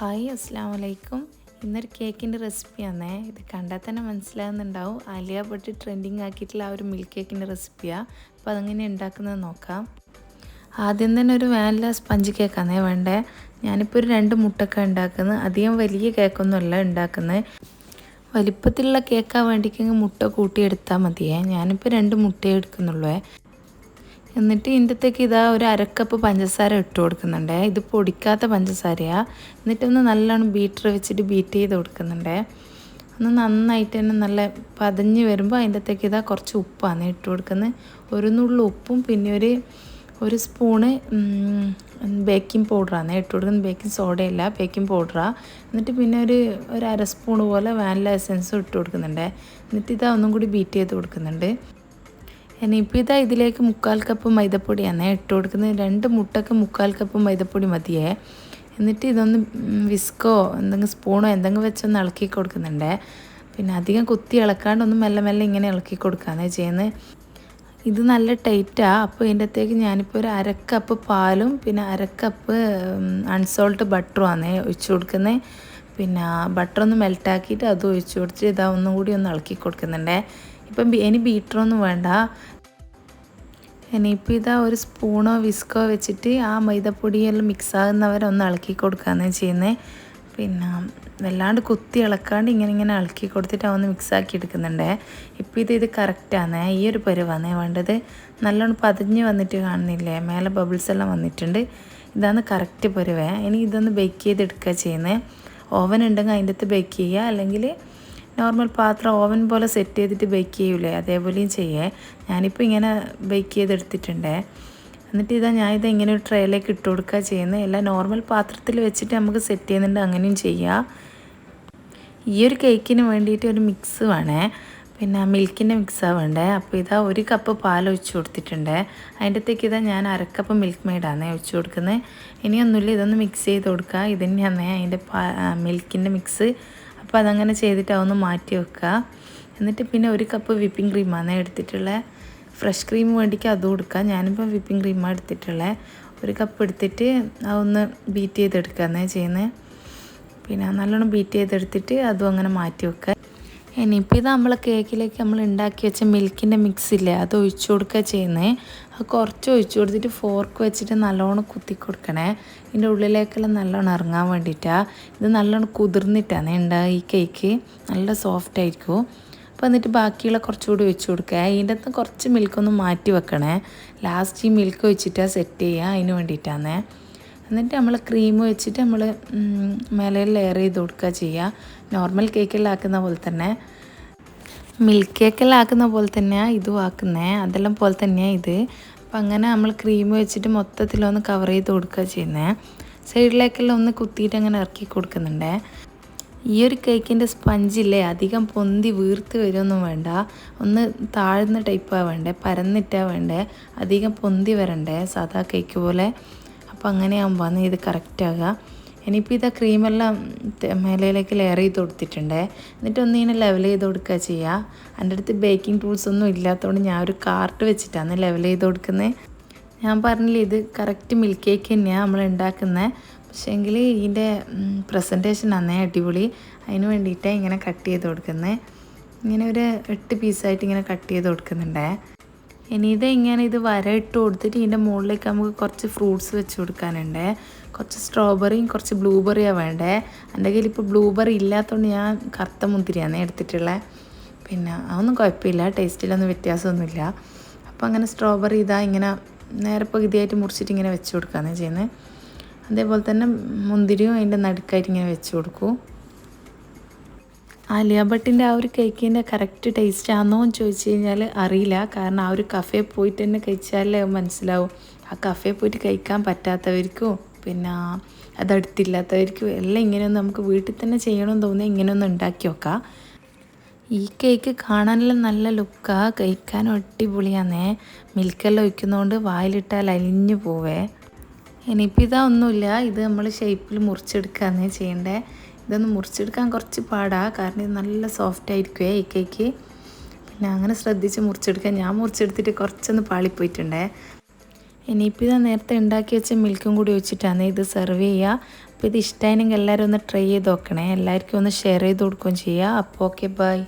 Hi അസ്സാം വലൈക്കും ഇന്നൊരു കേക്കിന്റെ റെസിപ്പിയാണേ ഇത് കണ്ടാൽ തന്നെ മനസ്സിലാകുന്നുണ്ടാവും ആലിയ ഭട്ട് ട്രെൻഡിങ് ആക്കിയിട്ടുള്ള ആ ഒരു മിൽക്ക് കേക്കിന്റെ റെസിപ്പിയാണ് അപ്പോൾ അതെങ്ങനെ ഉണ്ടാക്കുന്നത് നോക്കാം. ആദ്യം തന്നെ ഒരു വാനില സ്പഞ്ച് കേക്കാണേ വേണ്ടേ. ഞാനിപ്പോൾ ഒരു രണ്ട് മുട്ടൊക്കെ ഉണ്ടാക്കുന്നത്. അധികം വലിയ കേക്കൊന്നുമല്ല ഉണ്ടാക്കുന്നത്. വലിപ്പത്തിലുള്ള കേക്കാൻ വേണ്ടിക്കെങ്കിൽ മുട്ട കൂട്ടിയെടുത്താൽ മതിയേ. ഞാനിപ്പോൾ രണ്ട് മുട്ടയെ എടുക്കുന്നുള്ളൂ. എന്നിട്ട് ഇതിന്റെത്തേക്ക് ഇതാ ഒരു അരക്കപ്പ് പഞ്ചസാര ഇട്ട് കൊടുക്കുന്നുണ്ട്. ഇത് പൊടിക്കാത്ത പഞ്ചസാരയാണ് എന്നിട്ടൊന്ന് നല്ലോണം ബീറ്റർ വെച്ചിട്ട് ബീറ്റ് ചെയ്ത് കൊടുക്കുന്നുണ്ട്. ഒന്ന് നന്നായിട്ട് തന്നെ നല്ല പതഞ്ഞ് വരുമ്പോൾ അതിന്റെത്തേക്ക് ഇതാ കുറച്ച് ഉപ്പാണ് ഇട്ട് കൊടുക്കുന്നത് ഒരു നുള്ളു ഉപ്പും പിന്നെ ഒരു ഒരു സ്പൂണ് ബേക്കിംഗ് പൗഡറാണ് ഇട്ട് കൊടുക്കുന്നത് ബേക്കിംഗ് സോഡയല്ല ബേക്കിംഗ് പൗഡറാണ് എന്നിട്ട് പിന്നെ ഒരു ഒരു അര സ്പൂൺ പോലെ വാനില എസൻസും ഇട്ട് കൊടുക്കുന്നുണ്ട്. എന്നിട്ട് ഇതാ ഒന്നും കൂടി ബീറ്റ് ചെയ്ത് കൊടുക്കുന്നുണ്ട്. ഇനിയിപ്പോൾ ഇതാ ഇതിലേക്ക് മുക്കാൽ കപ്പ് മൈദപ്പൊടിയാണ് ഇട്ട് കൊടുക്കുന്നത് രണ്ട് മുട്ടക്ക് മുക്കാൽ കപ്പ് മൈദപ്പൊടി മതിയേ. എന്നിട്ട് ഇതൊന്ന് വിസ്കോ എന്തെങ്കിലും സ്പൂണോ എന്തെങ്കിലും വെച്ചൊന്ന് ഇളക്കി കൊടുക്കുന്നുണ്ട്. പിന്നെ അധികം കുത്തി ഇളക്കാണ്ട് ഒന്ന് മെല്ലെ മെല്ലെ ഇങ്ങനെ ഇളക്കി കൊടുക്കുകയാണ് ചെയ്യുന്നത് ഇത് നല്ല ടൈറ്റാണ് അപ്പോൾ ഇതിന്റെ അകത്തേക്ക് ഞാനിപ്പോൾ ഒരു അരക്കപ്പ് പാലും പിന്നെ അരക്കപ്പ് അൺസോൾട്ട് ബട്ടറുമാണ് ഒഴിച്ചു കൊടുക്കുന്നത് പിന്നെ ബട്ടർ ഒന്ന് മെൽട്ടാക്കിയിട്ട് അത് ഒഴിച്ചു കൊടുത്തിട്ട് ഇതാ ഒന്നും കൂടി ഒന്ന് ഇളക്കി കൊടുക്കുന്നുണ്ട്. ഇപ്പം ഇനി ബീറ്ററൊന്നും വേണ്ട. ഇനിയിപ്പോൾ ഇതാ ഒരു സ്പൂണോ വിസ്കോ വെച്ചിട്ട് ആ മൈദപ്പൊടിയെല്ലാം മിക്സ് ആകുന്നവരെ ഒന്ന് ഇളക്കി കൊടുക്കാന്ന് ചെയ്യുന്നത് പിന്നെ വല്ലാണ്ട് കുത്തി ഇളക്കാണ്ട് ഇങ്ങനെ ഇങ്ങനെ ഇളക്കി കൊടുത്തിട്ട് അവന്ന് മിക്സാക്കി എടുക്കുന്നുണ്ട്. ഇപ്പോൾ ഇത് ഇത് കറക്റ്റാണ് ഈ ഒരു പരുവാണ് വേണ്ടത്. നല്ലോണം പതിഞ്ഞ് വന്നിട്ട് കാണുന്നില്ലേ? മേലെ ബബിൾസ് എല്ലാം വന്നിട്ടുണ്ട്. ഇതാണ് കറക്റ്റ് പരുവേ. ഇനി ഇതൊന്ന് ബേക്ക് ചെയ്തെടുക്കുക ചെയ്യുന്നത് ഓവൻ ഉണ്ടെങ്കിൽ അതിന്റെ അകത്ത് ബേക്ക് ചെയ്യുക. അല്ലെങ്കിൽ നോർമൽ പാത്രം ഓവൻ പോലെ സെറ്റ് ചെയ്തിട്ട് ബേക്ക് ചെയ്യൂലേ? അതേപോലെയും ചെയ്യേ. ഞാനിപ്പോൾ ഇങ്ങനെ ബേക്ക് ചെയ്തെടുത്തിട്ടുണ്ട്. എന്നിട്ട് ഇതാ ഞാൻ ഇത് ഇങ്ങനെ ഒരു ട്രേയിലേക്ക് ഇട്ട് കൊടുക്കുക ചെയ്യുന്നത് എല്ലാം നോർമൽ പാത്രത്തിൽ വെച്ചിട്ട് നമുക്ക് സെറ്റ് ചെയ്യുന്നുണ്ട്. അങ്ങനെയും ചെയ്യാം. ഈ ഒരു കേക്കിന് വേണ്ടിയിട്ട് ഒരു മിക്സ് വേണേ. പിന്നെ മിൽക്കിന്റെ മിക്സാണ് വേണ്ടേ. അപ്പോൾ ഇതാ ഒരു കപ്പ് പാൽ ഒഴിച്ച് കൊടുത്തിട്ടുണ്ട്. അതിന്റെ അകത്തേക്ക് ഇതാ ഞാൻ അരക്കപ്പ് മിൽക്ക് മെയ്ഡാണ് ഒഴിച്ച് കൊടുക്കുന്നത് ഇനിയൊന്നുമില്ല. ഇതൊന്ന് മിക്സ് ചെയ്ത് കൊടുക്കുക ഇതിന് ഞാൻ അതിന്റെ മിൽക്കിന്റെ മിക്സ് അപ്പോൾ അതങ്ങനെ ചെയ്തിട്ട് അതൊന്ന് മാറ്റി വെക്കുക എന്നിട്ട് പിന്നെ ഒരു കപ്പ് വിപ്പിംഗ് ക്രീമാണ് എടുത്തിട്ടുള്ളത് ഫ്രഷ് ക്രീം വേണ്ടിക്ക് അതും കൊടുക്കുക ഞാനിപ്പോൾ വിപ്പിംഗ് ക്രീമാണ് എടുത്തിട്ടുള്ളത് ഒരു കപ്പ് എടുത്തിട്ട് അതൊന്ന് ബീറ്റ് ചെയ്തെടുക്കുക ചെയ്തെടുക്കുകയെന്നേ ചെയ്യുന്നത് പിന്നെ നല്ലോണം ബീറ്റ് ചെയ്തെടുത്തിട്ട് അതും അങ്ങനെ മാറ്റി വെക്കുക ഇനിയിപ്പോൾ ഇത് നമ്മൾ കേക്കിലേക്ക് നമ്മൾ ഉണ്ടാക്കി വെച്ച മിൽക്കിന്റെ മിക്സ് ഇല്ലേ അത് ഒഴിച്ചു കൊടുക്കുക ചെയ്യുന്നത് അത് കുറച്ച് ഒഴിച്ചു കൊടുത്തിട്ട് ഫോർക്ക് വെച്ചിട്ട് നല്ലോണം കുത്തി കൊടുക്കണേ. ഇതിന്റെ ഉള്ളിലേക്കെല്ലാം നല്ലോണം ഇറങ്ങാൻ വേണ്ടിയിട്ടാണ് ഇത് നല്ലോണം കുതിർന്നിട്ടാണ് ഉണ്ടാകുക ഈ കേക്ക് നല്ല സോഫ്റ്റ് ആയിരിക്കും. അപ്പോൾ എന്നിട്ട് ബാക്കിയുള്ള കുറച്ചുകൂടി ഒഴിച്ചു കൊടുക്കുക അതിന്റെ അകത്ത് കുറച്ച് മിൽക്കൊന്ന് മാറ്റി വെക്കണേ. ലാസ്റ്റ് ഈ മിൽക്ക് ഒഴിച്ചിട്ടാണ് സെറ്റ് ചെയ്യുക അതിന് വേണ്ടിയിട്ടാണ് എന്നിട്ട് നമ്മൾ ക്രീം വെച്ചിട്ട് നമ്മൾ മേലെ ലെയർ ചെയ്ത് കൊടുക്കുക ചെയ്യുക നോർമൽ കേക്കിലാക്കുന്ന പോലെ തന്നെ. മിൽക്ക് കേക്കിലാക്കുന്ന പോലെ തന്നെയാണ് ഇതും ആക്കുന്നത് അതെല്ലാം പോലെ തന്നെയാണ് ഇത്. അപ്പം അങ്ങനെ നമ്മൾ ക്രീം വെച്ചിട്ട് മൊത്തത്തിലൊന്ന് കവർ ചെയ്ത് കൊടുക്കുക ചെയ്യുന്നത് സൈഡിലേക്കെല്ലാം ഒന്ന് കുത്തിയിട്ട് അങ്ങനെ ഇറക്കി കൊടുക്കുന്നുണ്ട്. ഈ ഒരു കേക്കിന്റെ സ്പഞ്ചില്ലേ അധികം പൊന്തി വീർത്ത് വരുമൊന്നും വേണ്ട. ഒന്ന് താഴ്ന്ന ടൈപ്പാണ് വേണ്ടേ പരന്നിട്ടാണ് വേണ്ടേ അധികം പൊന്തി വരണ്ടേ സാധാ കേക്ക് പോലെ. അപ്പോൾ അങ്ങനെയാകുമ്പോൾ ഇത് കറക്റ്റ് ആകുക ഇനിയിപ്പോൾ ഇതാ ക്രീമെല്ലാം മേലയിലേക്ക് ലെയർ ചെയ്ത് കൊടുത്തിട്ടുണ്ട്. എന്നിട്ട് ഒന്ന് ഇങ്ങനെ ലെവൽ ചെയ്ത് കൊടുക്കുക ചെയ്യുക എന്റെ അടുത്ത് ബേക്കിംഗ് ടൂൾസ് ഒന്നും ഇല്ലാത്തതുകൊണ്ട് ഞാൻ ഒരു കാർട്ട് വെച്ചിട്ടാണ് ലെവൽ ചെയ്ത് കൊടുക്കുന്നത് ഞാൻ പറഞ്ഞില്ലേ ഇത് കറക്റ്റ് മിൽക്ക് കേക്ക് തന്നെയാണ് നമ്മൾ ഉണ്ടാക്കുന്നത് പക്ഷേങ്കിൽ ഇതിന്റെ പ്രസന്റേഷൻ അന്നേ അടിപൊളി. അതിന് വേണ്ടിയിട്ട് ഇങ്ങനെ കട്ട് ചെയ്ത് കൊടുക്കുന്നത് ഇങ്ങനെ ഒരു എട്ട് പീസായിട്ട് ഇങ്ങനെ കട്ട് ചെയ്ത് കൊടുക്കുന്നുണ്ടേ. ഇനി ഇത് ഇങ്ങനെ ഇത് വര ഇട്ട് കൊടുത്തിട്ട് ഇതിന്റെ മുകളിലേക്ക് നമുക്ക് കുറച്ച് ഫ്രൂട്ട്സ് വെച്ച് കൊടുക്കാനുണ്ട്. കുറച്ച് സ്ട്രോബെറിയും കുറച്ച് ബ്ലൂബെറിയാണ് വേണ്ടേ. എന്റെ കയ്യിൽ ഇപ്പോൾ ബ്ലൂബെറി ഇല്ലാത്തതുകൊണ്ട് ഞാൻ കറുത്ത മുന്തിരിയാണ് എടുത്തിട്ടുള്ളത് പിന്നെ അതൊന്നും കുഴപ്പമില്ല ടേസ്റ്റിലൊന്നും വ്യത്യാസമൊന്നുമില്ല. അപ്പോൾ അങ്ങനെ സ്ട്രോബെറി ഇതാ ഇങ്ങനെ നേരെ പകുതിയായിട്ട് മുറിച്ചിട്ട് ഇങ്ങനെ വെച്ച് കൊടുക്കുകയാണ് ചെയ്യുന്നത്. അതേപോലെ തന്നെ മുന്തിരിയും അതിന്റെ നടുക്കായിട്ട് ഇങ്ങനെ വെച്ച് കൊടുക്കും. ആലിയ ഭട്ടിന്റെ ആ ഒരു കേക്കിന്റെ കറക്റ്റ് ടേസ്റ്റ് ആണോ എന്ന് ചോദിച്ചു കഴിഞ്ഞാൽ അറിയില്ല. കാരണം ആ ഒരു കഫേ പോയിട്ട് തന്നെ കഴിച്ചാലേ മനസ്സിലാവും. ആ കഫേ പോയിട്ട് കഴിക്കാൻ പറ്റാത്തവർക്കും പിന്നെ അതടുത്തില്ലാത്തവർക്കും എല്ലാം ഇങ്ങനെയൊന്നും നമുക്ക് വീട്ടിൽ തന്നെ ചെയ്യണമെന്ന് തോന്നി ഇങ്ങനെയൊന്നും ഉണ്ടാക്കി വെക്കാം ഈ കേക്ക് കാണാനെല്ലാം നല്ല ലുക്കാണ് കഴിക്കാൻ അടിപൊളിയാന്നേ. മിൽക്കെല്ലാം ഒഴിക്കുന്നതുകൊണ്ട് വായിലിട്ടാൽ അലിഞ്ഞു പോവേ. ഇനിയിപ്പോൾ ഇതാ ഒന്നുമില്ല. ഇത് നമ്മൾ ഷേപ്പിൽ മുറിച്ചെടുക്കുകയാണ് ചെയ്യണ്ടേ. ഇതൊന്ന് മുറിച്ചെടുക്കാൻ കുറച്ച് പാടാണ് കാരണം ഇത് നല്ല സോഫ്റ്റ് ആയിരിക്കുമേ ഈ കേക്ക് പിന്നെ അങ്ങനെ ശ്രദ്ധിച്ച് മുറിച്ചെടുക്കാൻ ഞാൻ മുറിച്ചെടുത്തിട്ട് കുറച്ചൊന്ന് പാളിപ്പോയിട്ടുണ്ടേ. ഇനിയിപ്പോൾ ഇതാ നേരത്തെ ഉണ്ടാക്കി വെച്ച മിൽക്കും കൂടി വെച്ചിട്ടാണ് ഇത് സെർവ് ചെയ്യുക അപ്പോൾ ഇത് ഇഷ്ടമായിരുന്നെങ്കിൽ എല്ലാവരും ഒന്ന് ട്രൈ ചെയ്ത് നോക്കണേ. എല്ലാവർക്കും ഒന്ന് ഷെയർ ചെയ്ത് കൊടുക്കുകയും ചെയ്യുക അപ്പോൾ ഓക്കെ ബൈ